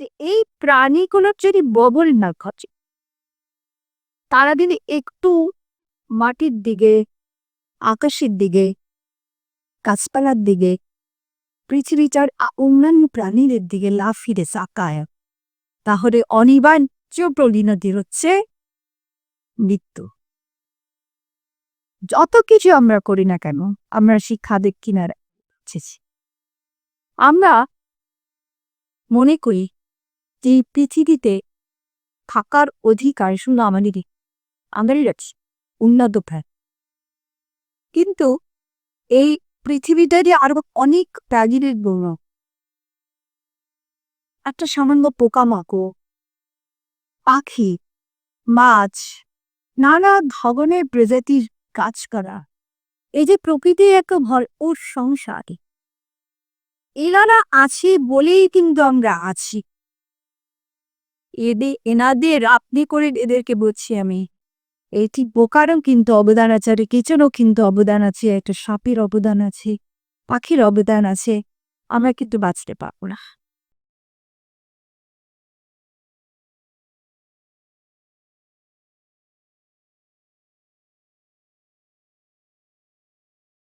এই প্রাণীগুলোর যদি ববল না ঘটে, তারা যদি একটু মাটির দিকে, আকাশের দিকে, গাছপালার দিকে পৃথিবীটার অন্যান্য প্রাণীদের দিকে লাফ ফিরে তাকায়, তাহলে অনিবার্য পরিণতি হচ্ছে মৃত্যু। যত কিছু আমরা করি না কেন, আমরা শিক্ষাদের কিনারে আমরা মনে করি যে এই পৃথিবীতে থাকার অধিকার শুধু আমাদেরই আমাদেরই আছে উন্নত কিন্তু এই পৃথিবীটারই আরও অনেক প্রাণীদের গৌর একটা সামান্য পোকামাকড়, পাখি, মাছ, নানা ধরনের প্রজাতির কাজ করা, এই যে প্রকৃতির একটা ভরপুর সংসার। এনারা আছে বলেই কিন্তু আমরা আছি। এদের এনাদের, আপনি করে এদেরকে বলছি আমি। এটি বোকারও কিন্তু অবদান আছে, আর কিচেনও কিন্তু অবদান আছে, একটা সাপের অবদান আছে, পাখির অবদান আছে। আমরা কিন্তু বাঁচতে পারব না।